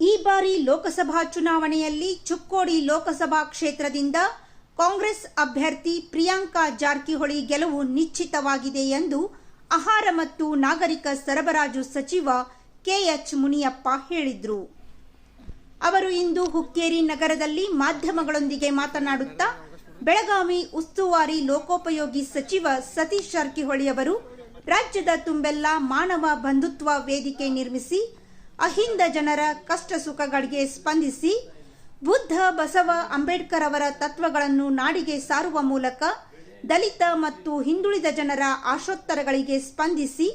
ಈ ಬಾರಿ ಲೋಕಸಭಾ ಚುನಾವಣೆಯಲ್ಲಿ ಚುಕ್ಕೋಡಿ ಲೋಕಸಭಾ ಕ್ಷೇತ್ರದಿಂದ ಕಾಂಗ್ರೆಸ್ ಅಭ್ಯರ್ಥಿ ಪ್ರಿಯಾಂಕಾ ಜಾರಕಿಹೊಳಿ ಗೆಲುವು ನಿಶ್ಚಿತವಾಗಿದೆ ಎಂದು ಆಹಾರ ಮತ್ತು ನಾಗರಿಕ ಸರಬರಾಜು ಸಚಿವ ಕೆಎಚ್ ಮುನಿಯಪ್ಪ ಹೇಳಿದರು. ಅವರು ಇಂದು ಹುಕ್ಕೇರಿ ನಗರದಲ್ಲಿ ಮಾಧ್ಯಮಗಳೊಂದಿಗೆ ಮಾತನಾಡುತ್ತಾ, ಬೆಳಗಾವಿ ಉಸ್ತುವಾರಿ ಲೋಕೋಪಯೋಗಿ ಸಚಿವ ಸತೀಶ್ ಜಾರಕಿಹೊಳಿ ಅವರು ರಾಜ್ಯದ ತುಂಬೆಲ್ಲ ಮಾನವ ಬಂಧುತ್ವ ವೇದಿಕೆ ನಿರ್ಮಿಸಿ ಅಹಿಂದ ಜನರ ಕಷ್ಟ ಸುಖಗಳಿಗೆ ಸ್ಪಂದಿಸಿ ಬುದ್ಧ ಬಸವ ಅಂಬೇಡ್ಕರ್ ಅವರ ತತ್ವಗಳನ್ನು ನಾಡಿಗೆ ಸಾರುವ ಮೂಲಕ ದಲಿತ ಮತ್ತು ಹಿಂದುಳಿದ ಜನರ ಆಶೋತ್ತರಗಳಿಗೆ ಸ್ಪಂದಿಸಿ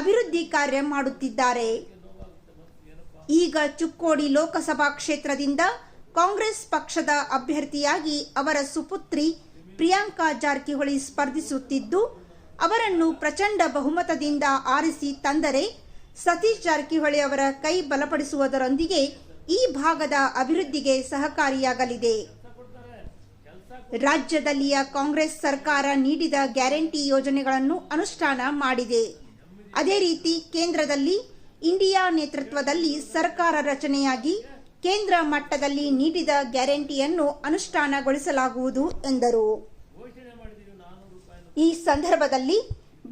ಅಭಿವೃದ್ಧಿ ಕಾರ್ಯ ಮಾಡುತ್ತಿದ್ದಾರೆ. ಈಗ ಚುಕ್ಕೋಡಿ ಲೋಕಸಭಾ ಕ್ಷೇತ್ರದಿಂದ ಕಾಂಗ್ರೆಸ್ ಪಕ್ಷದ ಅಭ್ಯರ್ಥಿಯಾಗಿ ಅವರ ಸುಪುತ್ರಿ ಪ್ರಿಯಾಂಕಾ ಜಾರಕಿಹೊಳಿ ಸ್ಪರ್ಧಿಸುತ್ತಿದ್ದು, ಅವರನ್ನು ಪ್ರಚಂಡ ಬಹುಮತದಿಂದ ಆರಿಸಿ ತಂದರೆ ಸತೀಶ್ ಜಾರಕಿಹೊಳಿ ಅವರ ಕೈ ಬಲಪಡಿಸುವುದರೊಂದಿಗೆ ಈ ಭಾಗದ ಅಭಿವೃದ್ಧಿಗೆ ಸಹಕಾರಿಯಾಗಲಿದೆ. ರಾಜ್ಯದಲ್ಲಿಯ ಕಾಂಗ್ರೆಸ್ ಸರ್ಕಾರ ನೀಡಿದ ಗ್ಯಾರಂಟಿ ಯೋಜನೆಗಳನ್ನು ಅನುಷ್ಠಾನ ಮಾಡಿದೆ. ಅದೇ ರೀತಿ ಕೇಂದ್ರದಲ್ಲಿ ಇಂಡಿಯಾ ನೇತೃತ್ವದಲ್ಲಿ ಸರ್ಕಾರ ರಚನೆಯಾಗಿ ಕೇಂದ್ರ ಮಟ್ಟದಲ್ಲಿ ನೀಡಿದ ಗ್ಯಾರಂಟಿಯನ್ನು ಅನುಷ್ಠಾನಗೊಳಿಸಲಾಗುವುದು ಎಂದರು. ಈ ಸಂದರ್ಭದಲ್ಲಿ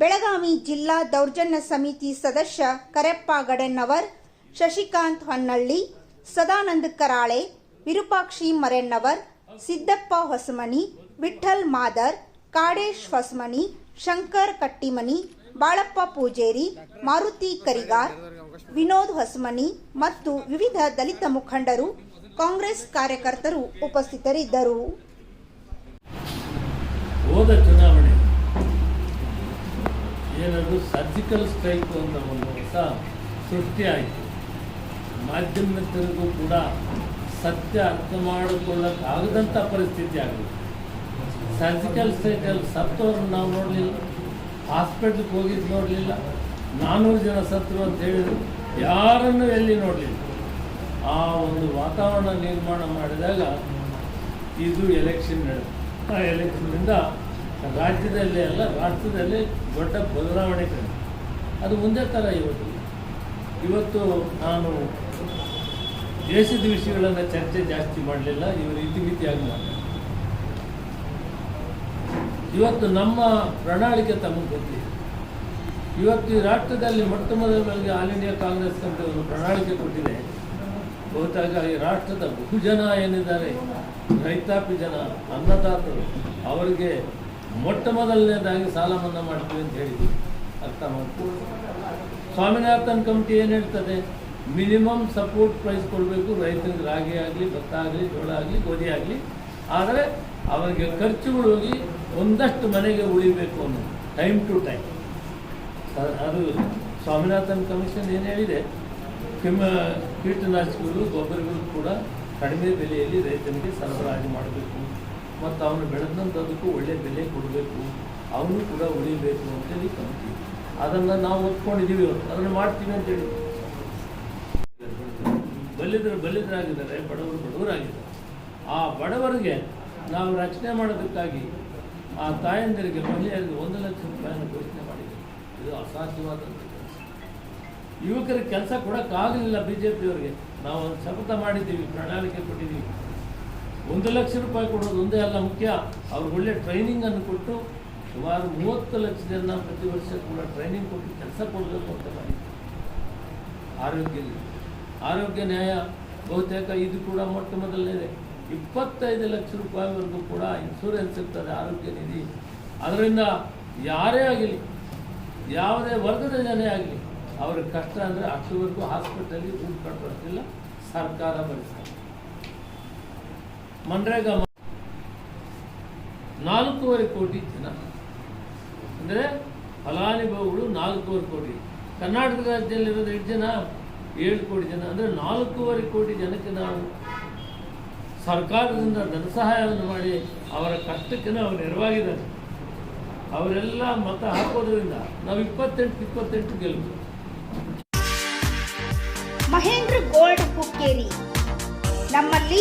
ಬೆಳಗಾವಿ ಜಿಲ್ಲಾ ದೌರ್ಜನ್ಯ ಸಮಿತಿ ಸದಸ್ಯ ಕರೆಪ್ಪ ಗಡೆನ್ನವರ್ ಶಶಿಕಾಂತ್ ಹೊನ್ನಳ್ಳಿ, ಸದಾನಂದ ಕರಾಳೆ, ವಿರೂಪಾಕ್ಷಿ ಮರೆನ್ನವರ್ ಸಿದ್ದಪ್ಪ ಹೊಸಮನಿ ವಿಠಲ್ ಮಾದರ್, ಕಾಡೇಶ್ ಹೊಸಮನಿ, ಶಂಕರ್ ಕಟ್ಟಿಮನಿ, ಬಾಳಪ್ಪ ಪೂಜೇರಿ, ಮಾರುತಿ ಕರಿಗಾರ್, ವಿನೋದ್ ಹೊಸಮನಿ ಮತ್ತು ವಿವಿಧ ದಲಿತ ಮುಖಂಡರು, ಕಾಂಗ್ರೆಸ್ ಕಾರ್ಯಕರ್ತರು ಉಪಸ್ಥಿತರಿದ್ದರು. ಹೋದ ಚುನಾವಣೆ ಏನದು ಸರ್ಜಿಕಲ್ ಸ್ಟ್ರೈಕ್ ಅಂತ ಒಂದು ಹೊಸ ಸೃಷ್ಟಿ ಆಯಿತು. ಮಾಧ್ಯಮಿಕರಿಗೂ ಕೂಡ ಸತ್ಯ ಅರ್ಥ ಮಾಡಿಕೊಳ್ಳೋಕ್ಕಾಗದಂಥ ಪರಿಸ್ಥಿತಿ ಆಗಿದೆ. ಸರ್ಜಿಕಲ್ ಸ್ಟ್ರೈಕಲ್ಲಿ ಸತ್ತವ್ರನ್ನ ನಾವು ನೋಡಲಿಲ್ಲ. ಹಾಸ್ಪಿಟ್ಲಿಗೆ ಹೋಗಿದ್ದು ನೋಡಲಿಲ್ಲ. ನಾನ್ನೂರು ಜನ ಸತ್ರು ಅಂತ ಹೇಳಿದ್ರು. ಯಾರನ್ನು ಎಲ್ಲಿ ನೋಡಲಿಲ್ಲ. ಆ ಒಂದು ವಾತಾವರಣ ನಿರ್ಮಾಣ ಮಾಡಿದಾಗ ಇದು ಎಲೆಕ್ಷನ್ ನಡೆದು ಆ ಎಲೆಕ್ಷನ್ನಿಂದ ರಾಜ್ಯದಲ್ಲಿ ಅಲ್ಲ, ರಾಷ್ಟ್ರದಲ್ಲಿ ದೊಡ್ಡ ಬದಲಾವಣೆ ಕಂಡು. ಅದು ಮುಂದೆ ಥರ ಇವತ್ತು. ಇವತ್ತು ನಾನು ದೇಶದ ವಿಷಯಗಳನ್ನು ಚರ್ಚೆ ಜಾಸ್ತಿ ಮಾಡಲಿಲ್ಲ, ಇವರು ಇತಿಮಿತಿಯಾಗಿ ಮಾಡ ಇವತ್ತು ನಮ್ಮ ಪ್ರಣಾಳಿಕೆ ತಮಗೆ ಗೊತ್ತಿದೆ ಇವತ್ತು ಈ ರಾಷ್ಟ್ರದಲ್ಲಿ ಮೊಟ್ಟ ಮೊದಲಿಗೆ ಆಲ್ ಇಂಡಿಯಾ ಕಾಂಗ್ರೆಸ್ ಅಂತ ಒಂದು ಪ್ರಣಾಳಿಕೆ ಕೊಟ್ಟಿದೆ. ಬಹುತೇಕ ಈ ರಾಷ್ಟ್ರದ ಬಹುಜನ ಏನಿದ್ದಾರೆ, ರೈತಾಪಿ ಜನ, ಅನ್ನದಾತರು, ಅವರಿಗೆ ಮೊಟ್ಟ ಮೊದಲನೇದಾಗಿ ಸಾಲ ಮನ್ನಾ ಮಾಡ್ತೀವಿ ಅಂತ ಹೇಳಿದ್ವಿ. ಅರ್ಥ ಮಾಡ್ತೀವಿ ಸ್ವಾಮಿನಾಥನ್ ಕಮಿಟಿ ಏನು ಹೇಳ್ತದೆ? ಮಿನಿಮಮ್ ಸಪೋರ್ಟ್ ಪ್ರೈಸ್ ಕೊಡಬೇಕು. ರೈತನಿಗೆ ರಾಗಿ ಆಗಲಿ, ಭತ್ತ ಆಗಲಿ, ಜೋಳ ಆಗಲಿ, ಗೋಧಿ ಆಗಲಿ. ಆದರೆ ಅವರಿಗೆ ಖರ್ಚುಗಳು ಹೋಗಿ ಒಂದಷ್ಟು ಮನೆಗೆ ಉಳಿಬೇಕು ಅನ್ನೋದು, ಟೈಮ್ ಟು ಟೈಮ್. ಅದು ಸ್ವಾಮಿನಾಥನ್ ಕಮಿಷನ್ ಏನು ಹೇಳಿದೆ? ಕಿಮ್ಮ ಕೀಟನಾಶಕಗಳು, ಗೊಬ್ಬರಗಳು ಕೂಡ ಕಡಿಮೆ ಬೆಲೆಯಲ್ಲಿ ರೈತನಿಗೆ ಸರಬರಾಜು ಮಾಡಬೇಕು. ಮತ್ತು ಅವನು ಬೆಳೆದಂಥದಕ್ಕೂ ಒಳ್ಳೆಯ ಬೆಲೆ ಕೊಡಬೇಕು, ಅವನು ಕೂಡ ಉಳಿಬೇಕು ಅಂತೇಳಿ ಕಂತೀವಿ ಅದನ್ನು ನಾವು ಒತ್ಕೊಂಡಿದ್ದೀವಿ ಇವತ್ತು. ಅದನ್ನು ಮಾಡ್ತೀವಿ ಅಂತೇಳಿ ಬಲ್ಲಿದ್ರು ಬಲ್ಲಿದ್ರಾಗಿದ್ದಾರೆ, ಬಡವರು ಬಡವರಾಗಿದ್ದಾರೆ. ಆ ಬಡವರಿಗೆ ನಾವು ರಚನೆ ಮಾಡೋದಕ್ಕಾಗಿ ಆ ತಾಯಂದಿರಿಗೆ ಮಹಿಳೆಯರಿಗೆ ಒಂದು ಲಕ್ಷ ರೂಪಾಯಿಯನ್ನು ಘೋಷಣೆ ಮಾಡಿದೆ ಇದು ಅಸಾಧ್ಯವಾದಂಥ ಕೆಲಸ. ಯುವಕರಿಗೆ ಕೆಲಸ ಕೊಡೋಕ್ಕಾಗಲಿಲ್ಲ ಬಿ ಜೆ ಪಿಯವರಿಗೆ ನಾವು ಶಪಥ ಮಾಡಿದ್ದೀವಿ, ಪ್ರಣಾಳಿಕೆ ಕೊಟ್ಟಿದ್ದೀವಿ. ಒಂದು ಲಕ್ಷ ರೂಪಾಯಿ ಕೊಡೋದು ಒಂದೇ ಅಲ್ಲ ಮುಖ್ಯ. ಅವ್ರಿಗೆ ಒಳ್ಳೆ ಟ್ರೈನಿಂಗನ್ನು ಕೊಟ್ಟು ಸುಮಾರು ಮೂವತ್ತು ಲಕ್ಷ ಜನ ಪ್ರತಿ ವರ್ಷ ಕೂಡ ಟ್ರೈನಿಂಗ್ ಕೊಟ್ಟು ಕೆಲಸ ಕೊಡಬೇಕು ಅಂತ ಮಾಡಿ ಆರೋಗ್ಯ ಆರೋಗ್ಯ ನ್ಯಾಯ ಬಹುತೇಕ ಇದು ಕೂಡ ಮೊಟ್ಟ ಮೊದಲನೇದೆ. ಇಪ್ಪತ್ತೈದು ಲಕ್ಷ ರೂಪಾಯಿವರೆಗೂ ಕೂಡ ಇನ್ಶೂರೆನ್ಸ್ ಇರ್ತದೆ ಆರೋಗ್ಯ ನಿಧಿ. ಅದರಿಂದ ಯಾರೇ ಆಗಲಿ, ಯಾವುದೇ ವರ್ಗದ ಜನೇ ಆಗಲಿ, ಅವ್ರಿಗೆ ಕಷ್ಟ ಅಂದರೆ ಅಷ್ಟುವರೆಗೂ ಹಾಸ್ಪಿಟಲ್ಗೆ ದುಡ್ಡು ಕಟ್ಟೋದಿಲ್ಲ ಸರ್ಕಾರ ಭರಿಸ್ತಾರೆ. ಮನ್ರೇಗಾ ನಾಲ್ಕೂವರೆ ಕೋಟಿ ಜನ. ಅಂದರೆ ಫಲಾನುಭವಿಗಳು ನಾಲ್ಕೂವರೆ ಕೋಟಿ. ಕರ್ನಾಟಕ ರಾಜ್ಯದಲ್ಲಿರೋದು ಎಷ್ಟು ಜನ? ಏಳು ಕೋಟಿ ಜನ. ಅಂದರೆ ನಾಲ್ಕೂವರೆ ಕೋಟಿ ಜನಕ್ಕೆ ನಾವು ಸರ್ಕಾರದಿಂದ ಧನ ಸಹಾಯವನ್ನು ಮಾಡಿ ಅವರ ಕಷ್ಟಕ್ಕೆ ನಾವು ನೆರವಾಗಿದ್ದಾರೆ. ಅವರೆಲ್ಲ ಮತ ಹಾಕೋದ್ರಿಂದ ನಾವು ಇಪ್ಪತ್ತೆಂಟು ಇಪ್ಪತ್ತೆಂಟು ಗೆಲುವು ಮಹೇಂದ್ರ ಗೋಲ್ಡ್ ಹುಕ್ಕೇರಿ. ನಮ್ಮಲ್ಲಿ